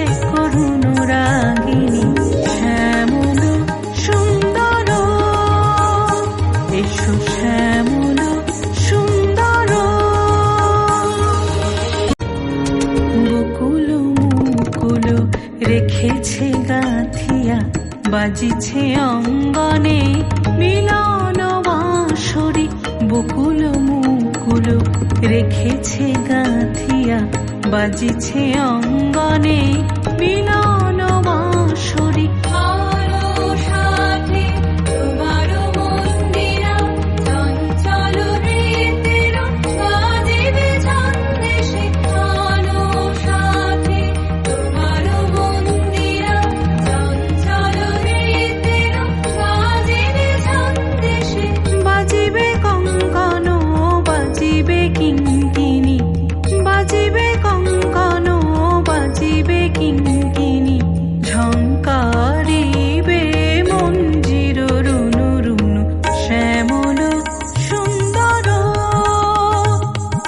সে করুণ রাগিনী শ্যামল, সুন্দর। এসো শ্যামল, সুন্দর। মুকুল রেখেছে গাথিয়া, বাজিছে অঙ্গনে। মিলন বাঁশরি, বকুল, মুকুল রেখেছে গাথিয়া বাজিছে অঙ্গনে মিলন